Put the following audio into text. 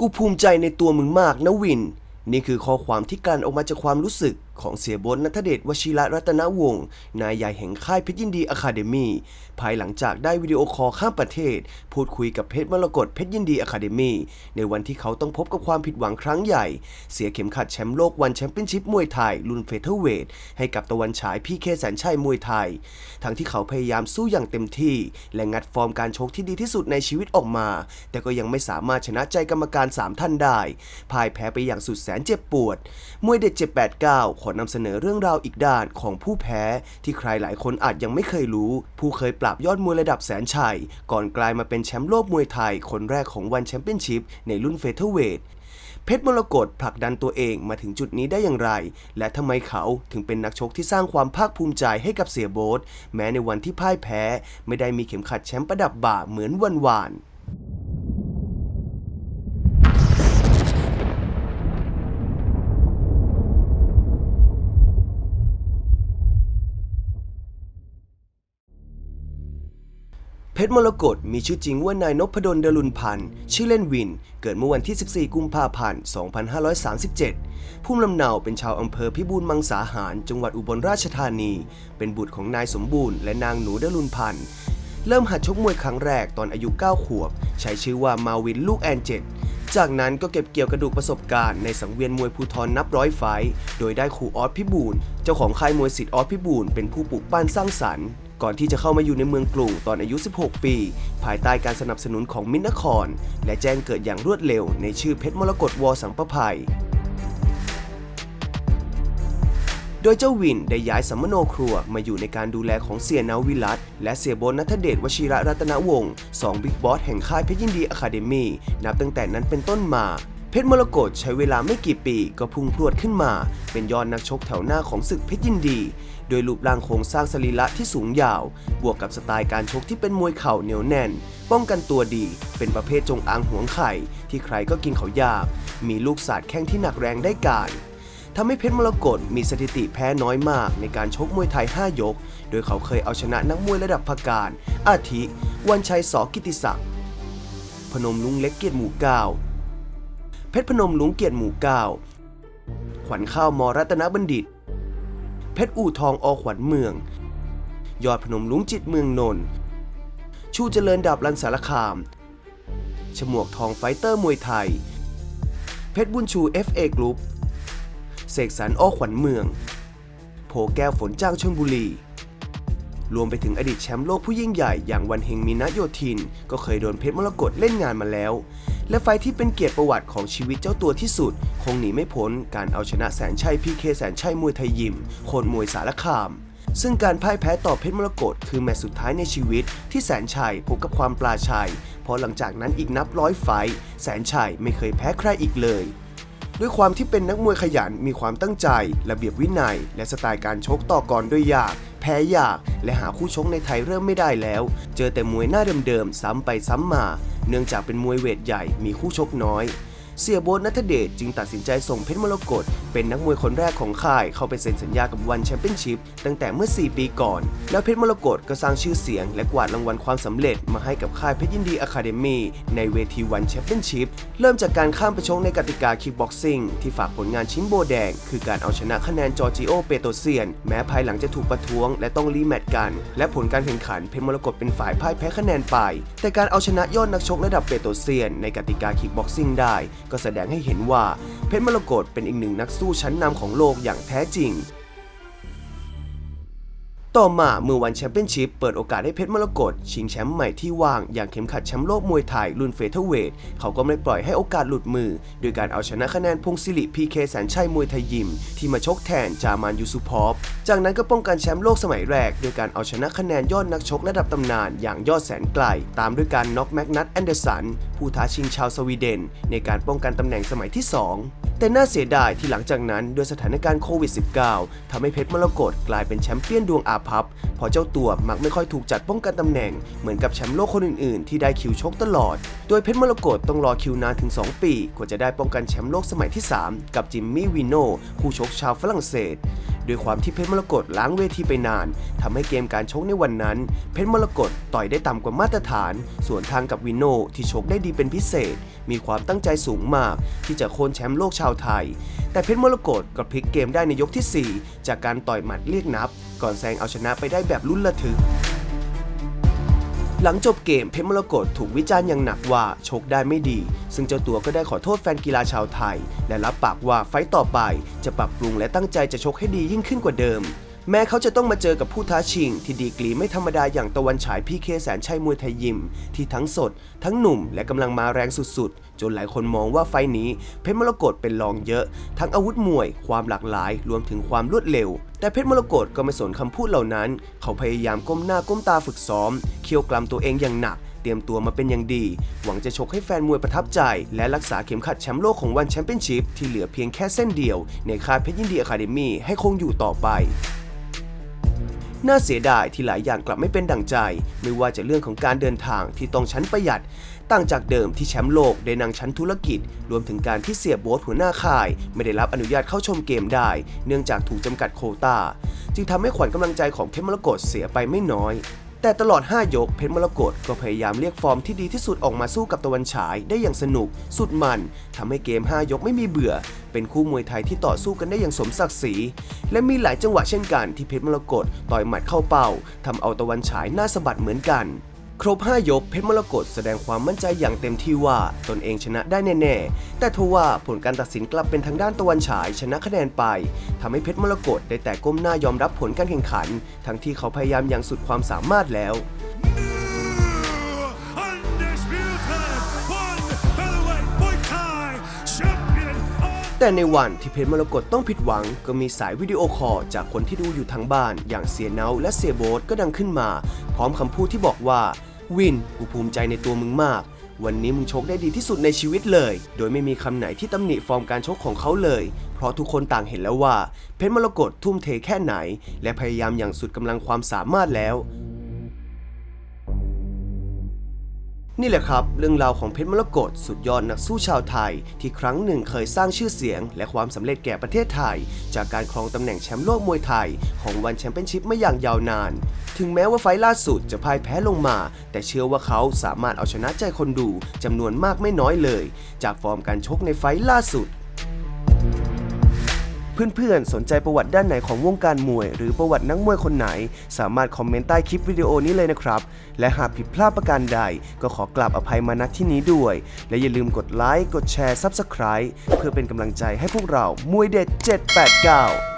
กูภูมิใจในตัวมึงมากนะวิน นี่คือข้อความที่กลั่นออกมาจากความรู้สึก ของเสียบนนัทเดชวชิระรัตนวงศ์นายใหญ่แห่งค่ายเพชรยินดีอะคาเดมี่ภายหลังจากได้วิดีโอคอลข้ามประเทศ พูดคุยกับเพชรมรกตเพชรยินดีอะคาเดมี่ในวันที่เขาต้องพบกับความผิดหวังครั้งใหญ่ เสียเข็มขัดแชมป์โลกวันแชมเปี้ยนชิพมวยไทยรุ่นเฟเธอร์เวทให้กับตะวันฉายพี่เคแสนชัยมวยไทย ทั้งที่เขาพยายามสู้อย่างเต็มที่ และงัดฟอร์มการชกที่ดีที่สุดในชีวิตออกมา แต่ก็ยังไม่สามารถชนะใจกรรมการ 3 ท่านได้พ่ายแพ้ไปอย่างสุดแสนเจ็บปวดมวยเด็ด789อนำเสนอเรื่องราวอีกด้านของผู้แพ้ ที่ใครหลายคนอาจยังไม่เคยรู้ ผู้เคยปราบยอดมวยระดับแสนชัย ก่อนกลายมาเป็นแชมป์โลกมวยไทย คนแรกของวันแชมเปี้ยนชิพในรุ่นเฟเธอร์เวทเพชรมรกตผลักดันตัวเองมาถึงจุดนี้ได้อย่างไร และทำไมเขาถึงเป็นนักชกที่สร้างความภาคภูมิใจให้กับเสียโบ๊ทแม้ในวันที่พ่ายแพ้ ไม่ได้มีเข็มขัดแชมป์ประดับบ่าเหมือนวันวาน เพชรมรกตมีชื่อจริงว่านายนพดลดลุนพันธ์ชื่อเล่นวิน เกิดเมื่อวันที่ 14 กุมภาพันธ์ 2537 ภูมิลำเนาเป็นชาวอำเภอพิบูลมังสาหาร จังหวัดอุบลราชธานี เป็นบุตรของนายสมบูรณ์และนางหนูดลุนพันธ์เริ่มหัดชกมวยครั้งแรกตอนอายุ 9 ขวบ ใช้ชื่อว่ามาวินลูกแอนเจ็ดจากนั้นก็เก็บเกี่ยวกระดูกประสบการณ์ในสังเวียนมวยภูทรนับร้อยไฟ โดยได้ครูออสพิบูลเจ้าของค่ายมวยสิทธิ์ออสพิบูลเป็นผู้ปลูกปั้นสร้างสรรค์ ก่อนที่จะเข้ามาอยู่ในเมืองกรุงตอนอายุ 16 ปี ภายใต้การสนับสนุนของมิตรนคร และแจ้งเกิดอย่างรวดเร็วในชื่อเพชรมรกตวอสังประภัยโดยเจ้าวินได้ย้ายสัมมโนครัวมาอยู่ในการดูแลของเสียนาวิรัตและเสียโบนนัทเดชวชิระรัตนวงศ์สองบิ๊กบอสแห่งค่ายเพชรยินดีอะคาเดมีนับตั้งแต่นั้นเป็นต้นมา เพชรมรกตใช้เวลาไม่กี่ปีก็พุ่งพรวดขึ้นมา เป็นยอดนักชกแถวหน้าของศึกเพชรยินดี โดยรูปร่างโครงสร้างสรีระที่สูงยาว บวกกับสไตล์การชกที่เป็นมวยเข่าเหนียวแน่น ป้องกันตัวดี เป็นประเภทจงอางหวงไข่ ที่ใครก็กินเขายาก มีลูกศาสแข้งที่หนักแรงได้การทำให้เพชรมรกตมีสถิติแพ้น้อยมากในการชกมวยไทย 5 ยก โดยเขาเคยเอาชนะนักมวยระดับพการอาทิ วันชัยสอกิติศักดิ์ พนมลุงเล็กเกียรติหมู่เก้า เพชรพนมหลุงเกียรติหมู่เก้าขวัญข้าวมรัตนบัณฑิต เพชรอู่ทองอขวัญเมือง ยอดพนมลุงจิตเมืองนนท์ชูเจริญดาบรันสารคาม ฉมวกทองไฟเตอร์มวยไทย เพชรบุญชู FA กรุ๊ปเสกสรรอ้อขวัญเมืองโผแก้วฝนจ้างชลบุรี รวมไปถึงอดีตแชมป์โลกผู้ยิ่งใหญ่อย่างวันเฮงมีนะโยธิน ก็เคยโดนเพชรมรกตเล่นงานมาแล้ว และไฟที่เป็นเกียรติประวัติของชีวิตเจ้าตัวที่สุด คงหนีไม่พ้นการเอาชนะแสนชัยพีเคแสนชัยมวยไทยยิมโคนมวยสารคาม ซึ่งการพ่ายแพ้ต่อเพชรมรกตคือแมตช์สุดท้ายในชีวิต ที่แสนชัยพบกับความปลาชัย เพราะหลังจากนั้นอีกนับร้อยไฟแสนชัยไม่เคยแพ้ใครอีกเลยด้วยความที่เป็นนักมวยขยันมีความตั้งใจ ระเบียบวินัย และสไตล์การชกต่อกรด้วยยาก พ้ยาก และหาคู่ชกในไทยเริ่มไม่ได้แล้ว เจอแต่มวยหน้าเดิมๆซ้ำไปซ้ำมา เนื่องจากเป็นมวยเวทใหญ่มีคู่ชกน้อย เสียโบทนัทเดชจึงตัดสินใจส่งเพชรมรกตเป็นนักมวยคนแรกของค่ายเข้าไปเซ็นสัญญากับวันแชมเปี้ยนชิพตั้งแต่เมื่อ 4 ปีก่อน แล้วเพชรมรกตก็สร้างชื่อเสียง และกวาดรางวัลความสำเร็จมาให้กับค่ายเพชรยินดีอะคาเดมีในเวทีวันแชมเปี้ยนชิพเริ่มจากการข้ามไปชกในกติกาคิกบ็อกซิ่งที่ฝากผลงานชิ้นโบแดง คือการเอาชนะคะแนนจอร์จิโอเปโตเซียน แม้ภายหลังจะถูกประท้วง และต้องรีแมตช์กัน และผลการแข่งขันเพชรมรกตเป็นฝ่ายพ่ายแพ้คะแนนไป แต่การเอาชนะยอดนักชกระดับเปโตเซียน ในกติกาคิกบ็อกซิ่งได้ก็แสดงให้เห็นว่าเพชรมรกตเป็นอีกหนึ่งนักสู้ชั้นนำของโลกอย่างแท้จริง ต่อมาเมื่อวันแชมเปี้ยนชิพเปิดโอกาสให้เพชรมรกตชิงแชมป์ใหม่ที่ว่างอย่างเข็มขัดแชมป์โลกมวยไทยรุ่นเฟเธอร์เวทเขาก็ไม่ปล่อยให้โอกาสหลุดมือ โดยการเอาชนะคะแนนพงศิริพีเคแสนชัยมวยไทยยิม ที่มาชกแทนจามานยูซุพอฟจากนั้นก็ป้องกันแชมป์โลกสมัยแรก โดยการเอาชนะคะแนนยอดนักชกระดับตำนานอย่างยอดแสนไกล ตามด้วยการน็อกแมกนัตแอนเดอร์สันผู้ท้าชิงชาวสวีเดน ในการป้องกันตำแหน่งสมัยที่สอง แต่น่าเสียดายที่หลังจากนั้นด้วยสถานการณ์โควิด -19 ทำให้เพชรมรกตกลายเป็นแชมเปี้ยนดวงอาภัพเพราะเจ้าตัวมักไม่ค่อยถูกจัดป้องกันตำแหน่งเหมือนกับแชมป์โลกคนอื่นๆ ที่ได้คิวชกตลอด โดยเพชรมรกตต้องรอคิวนานถึง 2 ปี กว่าจะได้ป้องกันแชมป์โลกสมัยที่ 3 กับจิมมี่วิโนคู่ชกชาวฝรั่งเศส ด้วยความที่เพชรมรกตล้างเวทีไปนานทำให้เกมการชกในวันนั้น เพชรมรกตต่อยได้ต่ำกว่ามาตรฐาน ส่วนทางกับวินโนที่ชกได้ดีเป็นพิเศษ มีความตั้งใจสูงมาก ที่จะโค่นแชมป์โลกชาวไทย แต่เพชรมรกตก็พลิกเกมได้ในยกทีสี่4 จากการต่อยหมัดเรียกนับ ก่อนแซงเอาชนะไปได้แบบลุ้นระทึก หลังจบเกมเพชรมรกตถูกวิจารณ์อย่างหนักว่าชกได้ไม่ดี ซึ่งเจ้าตัวก็ได้ขอโทษแฟนกีฬาชาวไทย และรับปากว่าไฟต์ต่อไปจะปรับปรุงและตั้งใจจะชกให้ดียิ่งขึ้นกว่าเดิม แม้เขาจะต้องมาเจอกับผู้ท้าชิง ที่ดีกรีไม่ธรรมดาอย่างตะวันฉายพีเคแสนชัยมวยไทยยิม ที่ทั้งสด ทั้งหนุ่มและกำลังมาแรงสุดๆ จนหลายคนมองว่าไฟนี้เพชรมรกตเป็นรองเยอะ ทั้งอาวุธมวย ความหลากหลายรวมถึงความรวดเร็ว แต่เพชรมรกตก็ไม่สนคำพูดเหล่านั้น เขาพยายามก้มหน้าก้มตาฝึกซ้อม เคี่ยวกลำตัวเองอย่างหนักเตรียมตัวมาเป็นอย่างดี หวังจะชกให้แฟนมวยประทับใจ และรักษาเข็มขัดแชมป์โลกของวันแชมเปี้ยนชิพที่เหลือเพียงแค่เส้นเดียว ในค่ายเพชรยินดีอะคาเดมี่ให้คงอยู่ต่อไป น่าเสียดายที่หลายอย่างกลับไม่เป็นดั่งใจ ไม่ว่าจะเรื่องของการเดินทางที่ต้องชั้นประหยัด ต่างจากเดิมที่แชมป์โลกได้นั่งชั้นธุรกิจ รวมถึงการที่เสียโบ๊ทหัวหน้าค่าย ไม่ได้รับอนุญาตเข้าชมเกมได้ เนื่องจากถูกจำกัดโควตาจึงทำให้ขวัญกำลังใจของเพชรมรกตเสียไปไม่น้อย แต่ตลอด 5 ยกเพชรมรกตก็พยายามเรียกฟอร์มที่ดีที่สุดออกมาสู้กับตะวันฉายได้อย่างสนุก สุดมันทำให้เกม 5 ยกไม่มีเบื่อ เป็นคู่มวยไทยที่ต่อสู้กันได้อย่างสมศักดิ์ศรี และมีหลายจังหวะเช่นกันที่เพชรมรกตต่อยหมัดเข้าเป้าทำเอาตะวันฉายหน้าสะบัดเหมือนกัน ครบ 5 ยกเพชรมรกตแสดงความมั่นใจอย่างเต็มที่ว่าตนเองชนะได้แน่ๆ แต่ทว่าผลการตัดสินกลับเป็นทางด้านตะวันฉายชนะคะแนนไปทำให้เพชรมรกตได้แต่ก้มหน้ายอมรับผลการแข่งขัน ทั้งที่เขาพยายามอย่างสุดความสามารถแล้ว แต่ในวันที่เพชรมรกตต้องผิดหวัง ก็มีสายวิดีโอคอลจากคนที่ดูอยู่ทางบ้าน อย่างเสียเนาและเสียโบ๊ทก็ดังขึ้นมา พร้อมคำพูดที่บอกว่า วินกูภูมิใจในตัวมึงมาก วันนี้มึงชกได้ดีที่สุดในชีวิตเลย โดยไม่มีคำไหนที่ตำหนิฟอร์มการชกของเขาเลย เพราะทุกคนต่างเห็นแล้วว่า เพชรมรกตทุ่มเทแค่ไหน และพยายามอย่างสุดกำลังความสามารถแล้ว นี่แหละครับ เรื่องราวของเพชรมรกตสุดยอดนักสู้ชาวไทย ที่ครั้งหนึ่งเคยสร้างชื่อเสียง และความสำเร็จแก่ประเทศไทย จากการครองตำแหน่งแชมป์โลกมวยไทย ของวันแชมเปี้ยนชิพมาอย่างยาวนาน ถึงแม้ว่าไฟล์ล่าสุดจะพ่ายแพ้ลงมา แต่เชื่อว่าเขาสามารถเอาชนะใจคนดูจำนวนมากไม่น้อยเลย จากฟอร์มการชกในไฟล์ล่าสุด เพื่อนๆ สนใจประวัติด้านไหนของวงการมวย หรือประวัตินักมวยคนไหน สามารถคอมเมนต์ใต้คลิปวิดีโอนี้เลยนะครับ และหากผิดพลาดประการใด ก็ขอกราบอภัยมาณที่นี้ด้วย และอย่าลืมกดไลค์กดแชร์ Subscribe เพื่อเป็นกำลังใจให้พวกเรามวยเด็ด 789